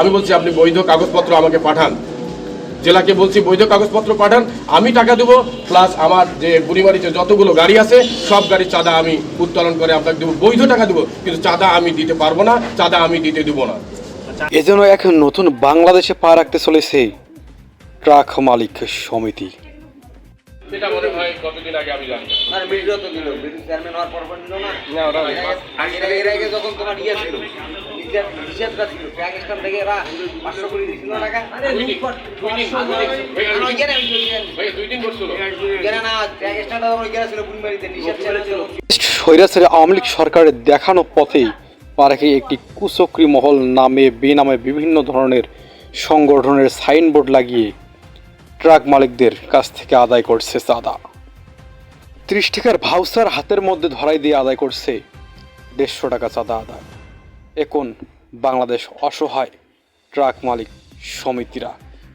আমি বলছি, আপনি বৈধ কাগজপত্র আমাকে পাঠান। জেলাকে বলছি, বৈধ কাগজপত্র পাঠান, আমি টাকা দেবো প্লাস আমার যে বুড়িবাড়িতে যতগুলো গাড়ি আছে, সব গাড়ির চাঁদা আমি উত্তোলন করে আপনাকে দেবো। বৈধ টাকা দেবো, কিন্তু চাঁদা আমি দিতে পারব না, চাঁদা আমি দিতে দেবো না। এজন্য এখন নতুন বাংলাদেশে পা রাখতে চলেছে ট্রাক মালিক সমিতি। সেটা মনে হয় কতদিন আগে আমি জানি না। আর বিডিও তো দিল চেয়ারম্যান হওয়ার পর পর না? না, ওরা- এর আগে- এর আগে যখন তোমার ইয়ে ছিল হিসাবটা থেকে এরা পাঁচশো টাকা স্বৈরাচারী আওয়ামী লীগ সরকারের দেখানো পথেই পা রেখে একটি কুচক্রি মহল নামে বেনামে বিভিন্ন ধরনের সংগঠনের সাইনবোর্ড লাগিয়ে ট্রাক মালিকদের কাছ থেকে আদায় করছে চাঁদা। ত্রিশ টাকার ভাউসার হাতের মধ্যে ধরাই দিয়ে আদায় করছে দেড়শো টাকা চাঁদা আদায়। এখন বাংলাদেশ অসহায় ট্রাক মালিক সমিতিরা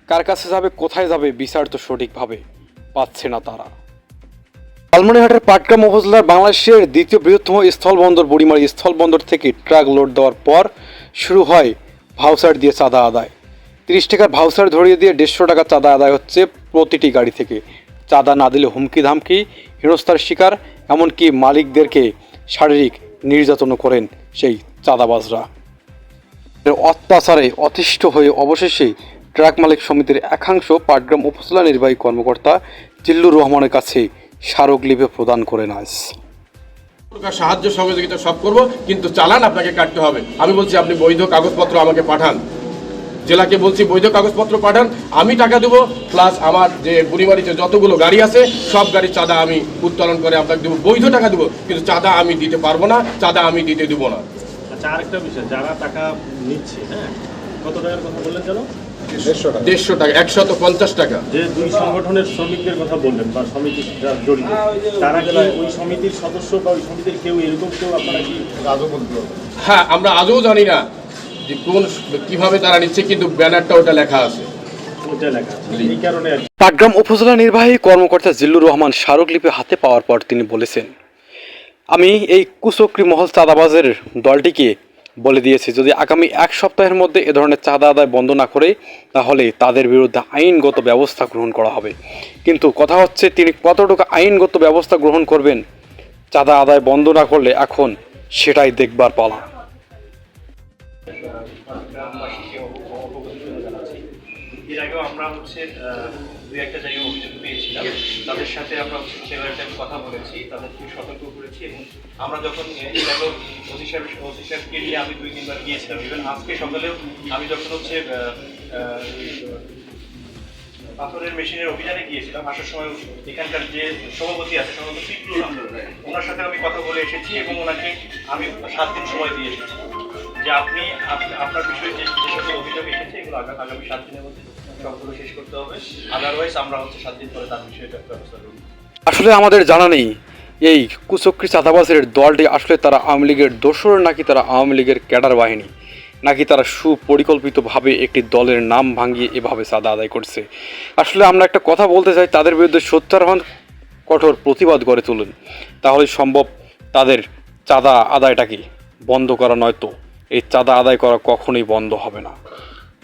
কার কাছে যাবে, কোথায় যাবে, বিচার তো সঠিকভাবে পাচ্ছে না তারা। লালমনিরহাটের পাটগ্রাম উপজেলার বাংলাদেশের দ্বিতীয় বৃহত্তম স্থলবন্দর বুড়িমারি স্থলবন্দর থেকে ট্রাক লোড দেওয়ার পর শুরু হয় ভাউচার দিয়ে চাঁদা আদায়। তিরিশ টাকার ভাউচার ধরিয়ে দিয়ে দেড়শো টাকা চাঁদা আদায় হচ্ছে প্রতিটি গাড়ি থেকে। চাঁদা না দিলে হুমকি ধামকি হেনস্থার শিকার, এমনকি মালিকদেরকে শারীরিক নির্যাতনও করেন সেই চাঁদাবাজরা। অত্যাচারে অতিষ্ঠ হয়ে অবশেষে ট্রাক মালিক সমিতির একাংশ পাটগ্রাম উপজেলা নির্বাহী কর্মকর্তা জিল্লুর রহমানের কাছে স্মারকলিপি প্রদান আজ। প্রকার সাহায্য সহযোগিতা সব করব, কিন্তু চালান আপনাকে কাটতে হবে। আমি বলছি আপনি বৈধ কাগজপত্র আমাকে পাঠান। জেলাকে বলছি বৈধ কাগজপত্র পাঠান আমি টাকা দেবো প্লাস আমার যে বুড়িমারিতে যতগুলো গাড়ি আছে সব গাড়ির চাঁদা আমি উত্তোলন করে আপনাকে দেবো। বৈধ টাকা দেবো কিন্তু চাঁদা আমি দিতে পারব না চাঁদা আমি দিতে দেবো না। আচ্ছা আরেকটা বিষয় যারা টাকা নিচ্ছে হ্যাঁ কত টাকার কথা বললেন যেন? দেড়শো টাকা। একশত পঞ্চাশ টাকা। যে দুই সংগঠনের শ্রমিকদের কথা বললেন বা সমিতি জড়িত তারা কি ওই সমিতির সদস্য বা ওই সমিতির কেউ এরকম কেউ আপনারা কি? হ্যাঁ আমরা আজও জানি না। যে কোন কীভাবে তারা নিচ্ছে কিন্তু ব্যানারটা ওটা লেখা আছে ওইটা লেখা আছে। এই কারণে আর কি। পাটগ্রাম উপজেলা নির্বাহী কর্মকর্তা জিল্লুর রহমান স্মারকলিপি হাতে পাওয়ার পর তিনি বলেছেন আমি এই কুচক্রি মহল চাঁদাবাজের দলটিকে বলে দিয়েছি যদি আগামী এক সপ্তাহের মধ্যে এ ধরনের চাঁদা আদায় বন্ধ না করে তাহলে তাদের বিরুদ্ধে আইনগত ব্যবস্থা গ্রহণ করা হবে কিন্তু কথা হচ্ছে তিনি কতটুকু আইনগত ব্যবস্থা গ্রহণ করবেন চাঁদা আদায় বন্ধ না করলে এখন সেটাই দেখবার পালা এর আগেও আমরা হচ্ছে দুই একটা জায়গায় অভিযোগ পেয়েছিলাম। তাদের সাথে আমরা সেভাবে টাইম কথা বলেছি তাদেরকে সতর্ক করেছি এবং আমরা যখন এর আগেও ওসি সাহেব ওসি সাহেবকে নিয়ে আমি দুই তিনবার গিয়েছিলাম। ইভেন আজকে সকালেও আমি যখন হচ্ছে পাথরের মেশিনের অভিযানে গিয়েছিলাম আসার সময় এখানকার যে সভাপতি আছে নাম ওনার সাথে আমি কথা বলে এসেছি এবং ওনাকে আমি সাত দিন সময় দিয়ে এসেছি। যে আপনি আপনার বিষয়ে যে সকল অভিযোগ এসেছে, এগুলো আগা- আগামী সাত দিনের মধ্যে সবগুলো শেষ করতে হবে। আদারওয়াইজ আমরা হচ্ছে সাত দিন পরে তার বিষয়ে ব্যবস্থা করব। আসলে আমাদের জানা নেই, এই কুচক্রি চাঁদাবাজের দলটি আসলে তারা আওয়ামী লীগের দোসর নাকি তারা আওয়ামী লীগের ক্যাডার বাহিনী? নাকি তারা সুপরিকল্পিতভাবে একটি দলের নাম ভাঙিয়ে এভাবে চাঁদা আদায় করছে? আসলে আমরা একটা কথা বলতে চাই, তাদের বিরুদ্ধে সত্যারহন কঠোর প্রতিবাদ গড়ে তুলুন। তাহলে সম্ভব তাদের চাঁদা আদায়টাকে বন্ধ করা নয়তো এই চাঁদা আদায় করা কখনোই বন্ধ হবে না।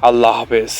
আল্লাহ হাফেজ।